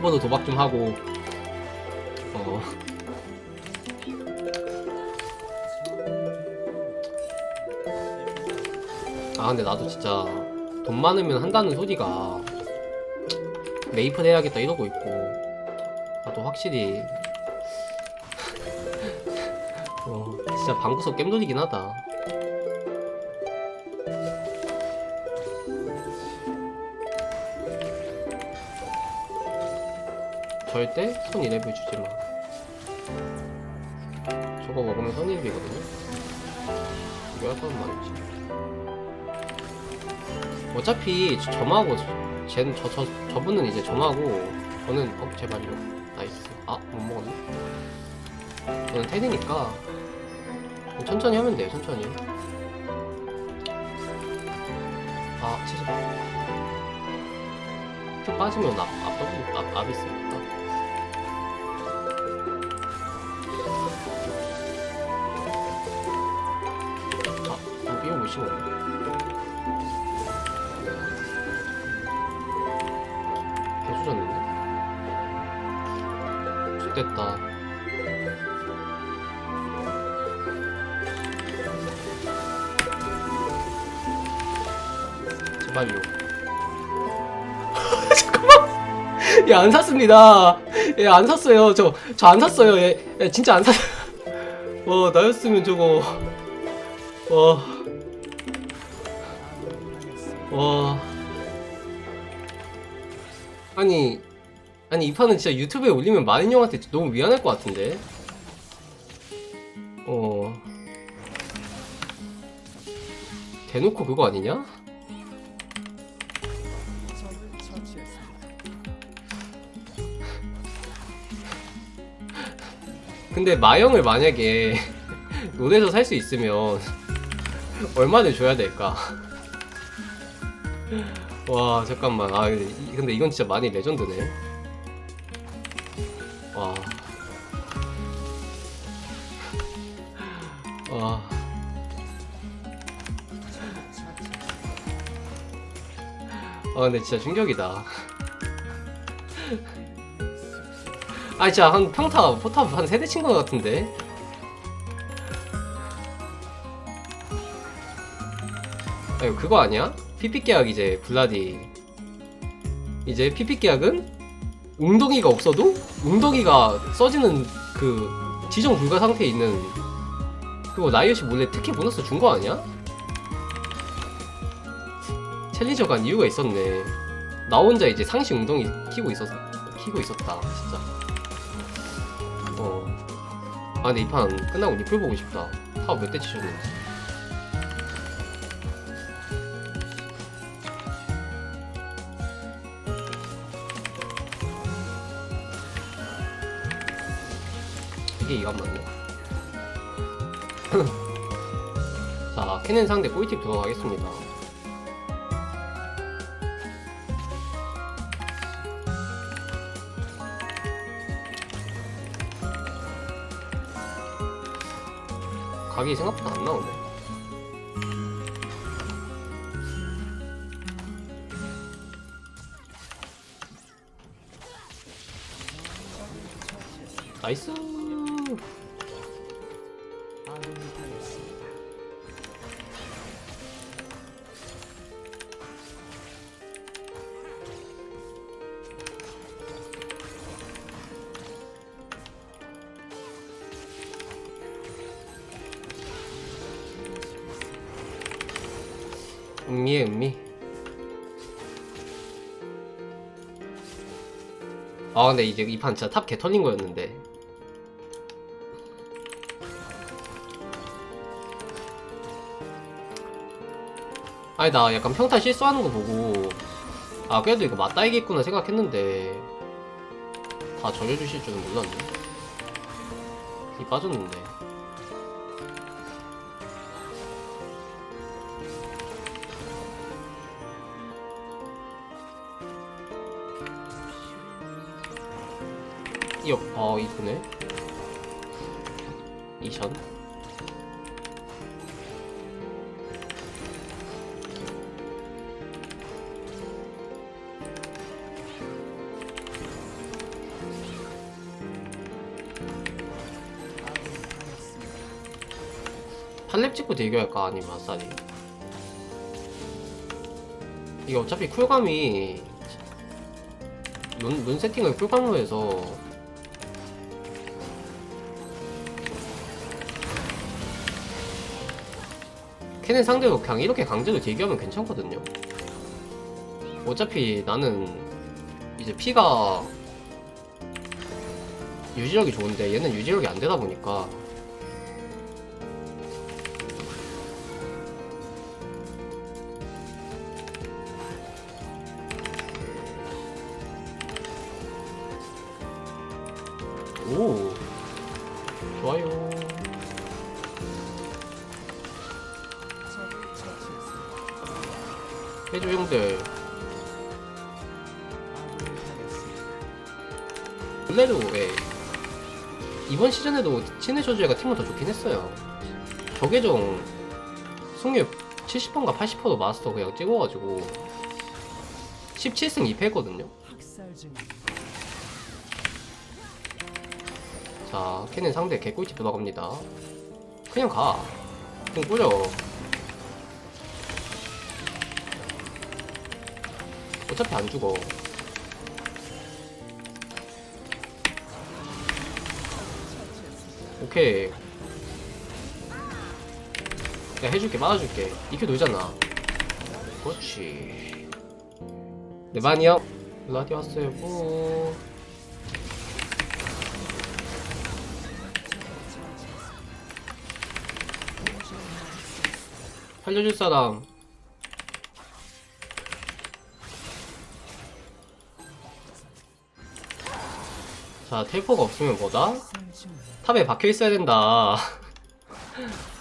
유튜버도 도박 좀 하고. 어. 아 근데 나도 진짜 돈 많으면 한다는 소리가 메이플 해야겠다 이러고 있고. 나도 확실히. 어 진짜 방구석 겜돌이긴 하다 절대 손 1렙을 주지 마 저거 먹으면 손 1렙이거든요 이거 약간 많지 어차피 저- 점하고 쟤는 저, 저, 저분은 이제 점하고 저는 어 제발요 나이스 아 못 먹었네 저는 테니니까 천천히 하면 돼요 천천히 아 치즈 쭉 빠지면 앞, 앞, 앞, 앞 있으니까 어, 심었네 개수졌는데? 좋됐다. 제발요. 잠깐만. 얘안 샀습니다. 얘안 샀어요. 저 저 안 샀어요. 얘, 얘 진짜 안 샀어요 와 나였으면 저거. 와 와. 아니 아니 이 판은 진짜 유튜브에 올리면 많은 형한테 너무 미안할 것 같은데 어 대놓고 그거 아니냐? 근데 마영을 만약에 롯에서 살 수 있으면 얼마를 줘야 될까? 와 잠깐만 아 근데, 이건 진짜 많이 레전드네 와. 와. 아 근데 진짜 충격이다 아 진짜 한 평타 포탑 한 세대 친것 같은데 아 이거 그거 아니야? PP 계약 이제 블라디. 이제 PP 계약은 웅덩이가 없어도 웅덩이가 써지는 그 지정 불가 상태에 있는 그거 라이엇이 몰래 특혜 보너스 준 거 아니야? 챌린저가 한 이유가 있었네. 나 혼자 이제 상시 웅덩이 키고 있었 키고 있었다 진짜. 어 아 근데 이 판 끝나고 리플 보고 싶다. 타워 몇대 치셨는지 이게 이감 맞네. 자, 캐넨 상대 꿀팁 들어가겠습니다. 각이 생각보다 안 나오네. 나이스. 음미의 음미. 아 근데 이제 이 판 진짜 탑 개 털린 거였는데. 아니 나 약간 평타 실수하는 거 보고 아 그래도 이거 맞다이겠구나 생각했는데 다 전해주실 줄은 몰랐네. 이 빠졌는데. 기억 이쁘네. 이션. 한랩 찍고 대결할까? 아니면 아싸리 이게 어차피 쿨감이 눈, 눈 세팅을 꿀감으로 해서 캐넨 상대로 그냥 이렇게 강제로 대기하면 괜찮거든요. 어차피 나는 이제 피가 유지력이 좋은데 얘는 유지력이 안 되다 보니까 오 좋아요 해줘 형들. 원래도 예, 이번 시즌에도 친해 저주애가 팀은 더 좋긴 했어요. 저계정 승률 70%인가 80%도 마스터 그냥 찍어가지고 17승 2패 했거든요. 자 캐넨 상대 개꿀집 들어갑니다. 그냥 가. 그냥 뿌려 어차피 안 죽어. 오케이. 내가 해줄게 막아줄게. 이큐 놀잖아. 그렇지. 네 반이 형 라디 왔어요 고. 살려줄 사람 자 텔포가 없으면 뭐다? 탑에 박혀 있어야 된다